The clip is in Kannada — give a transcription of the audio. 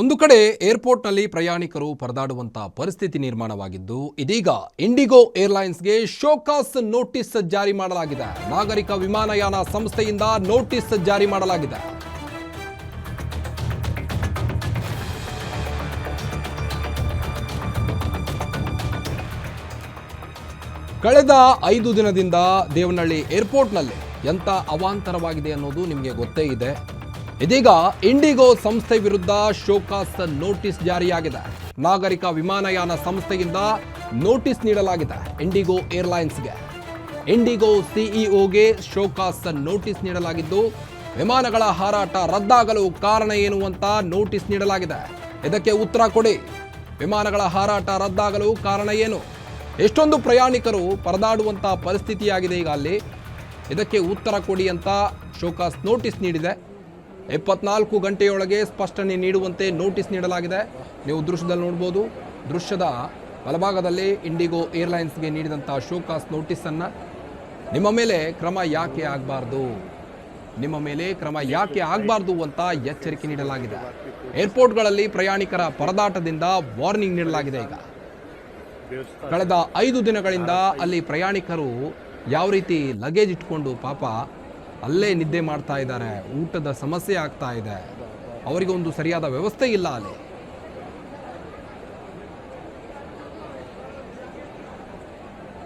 ಒಂದು ಕಡೆ ಏರ್ಪೋರ್ಟ್ನಲ್ಲಿ ಪ್ರಯಾಣಿಕರು ಪರದಾಡುವಂತಹ ಪರಿಸ್ಥಿತಿ ನಿರ್ಮಾಣವಾಗಿದ್ದು, ಇದೀಗ ಇಂಡಿಗೋ ಏರ್ಲೈನ್ಸ್ಗೆ ಶೋಕಾಸ್ ನೋಟಿಸ್ ಜಾರಿ ಮಾಡಲಾಗಿದೆ. ನಾಗರಿಕ ವಿಮಾನಯಾನ ಸಂಸ್ಥೆಯಿಂದ ನೋಟಿಸ್ ಜಾರಿ ಮಾಡಲಾಗಿದೆ. ಕಳೆದ ಐದು ದಿನದಿಂದ ದೇವನಹಳ್ಳಿ ಏರ್ಪೋರ್ಟ್ನಲ್ಲಿ ಎಂಥ ಅವಾಂತರವಾಗಿದೆ ಅನ್ನೋದು ನಿಮಗೆ ಗೊತ್ತೇ ಇದೆ. ಇದೀಗ ಇಂಡಿಗೋ ಸಂಸ್ಥೆ ವಿರುದ್ಧ ಶೋಕಾಸ್ ನೋಟಿಸ್ ಜಾರಿಯಾಗಿದೆ. ನಾಗರಿಕ ವಿಮಾನಯಾನ ಸಂಸ್ಥೆಯಿಂದ ನೋಟಿಸ್ ನೀಡಲಾಗಿದೆ ಇಂಡಿಗೋ ಏರ್ಲೈನ್ಸ್ಗೆ. ಇಂಡಿಗೋ ಸಿಇಒಗೆ ಶೋಕಾಸ್ ನೋಟಿಸ್ ನೀಡಲಾಗಿದ್ದು, ವಿಮಾನಗಳ ಹಾರಾಟ ರದ್ದಾಗಲು ಕಾರಣ ಏನು ಅಂತ ನೋಟಿಸ್ ನೀಡಲಾಗಿದೆ. ಇದಕ್ಕೆ ಉತ್ತರ ಕೊಡಿ. ವಿಮಾನಗಳ ಹಾರಾಟ ರದ್ದಾಗಲು ಕಾರಣ ಏನು? ಎಷ್ಟೊಂದು ಪ್ರಯಾಣಿಕರು ಪರದಾಡುವಂಥ ಪರಿಸ್ಥಿತಿಯಾಗಿದೆ ಈಗ ಅಲ್ಲಿ. ಇದಕ್ಕೆ ಉತ್ತರ ಕೊಡಿ ಅಂತ ಶೋಕಾಸ್ ನೋಟಿಸ್ ನೀಡಿದೆ. ಇಪ್ಪತ್ನಾಲ್ಕು ಗಂಟೆಯೊಳಗೆ ಸ್ಪಷ್ಟನೆ ನೀಡುವಂತೆ ನೋಟಿಸ್ ನೀಡಲಾಗಿದೆ. ನೀವು ದೃಶ್ಯದಲ್ಲಿ ನೋಡ್ಬೋದು, ದೃಶ್ಯದ ಬಲಭಾಗದಲ್ಲಿ ಇಂಡಿಗೋ ಏರ್ಲೈನ್ಸ್ಗೆ ನೀಡಿದಂಥ ಶೋಕಾಸ್ ನೋಟಿಸನ್ನು. ನಿಮ್ಮ ಮೇಲೆ ಕ್ರಮ ಯಾಕೆ ಆಗಬಾರ್ದು? ನಿಮ್ಮ ಮೇಲೆ ಕ್ರಮ ಯಾಕೆ ಆಗಬಾರ್ದು ಅಂತ ಎಚ್ಚರಿಕೆ ನೀಡಲಾಗಿದೆ. ಏರ್ಪೋರ್ಟ್ಗಳಲ್ಲಿ ಪ್ರಯಾಣಿಕರ ಪರದಾಟದಿಂದ ವಾರ್ನಿಂಗ್ ನೀಡಲಾಗಿದೆ ಈಗ. ಕಳೆದ ಐದು ದಿನಗಳಿಂದ ಅಲ್ಲಿ ಪ್ರಯಾಣಿಕರು ಯಾವ ರೀತಿ ಲಗೇಜ್ ಇಟ್ಕೊಂಡು ಪಾಪ ಅಲ್ಲೇ ನಿದ್ದೆ ಮಾಡ್ತಾ ಇದ್ದಾರೆ ಊಟದ ಸಮಸ್ಯೆ ಆಗ್ತಾ ಇದೆ. ಅವರಿಗೆ ಒಂದು ಸರಿಯಾದ ವ್ಯವಸ್ಥೆ ಇಲ್ಲ ಅಲ್ಲಿ.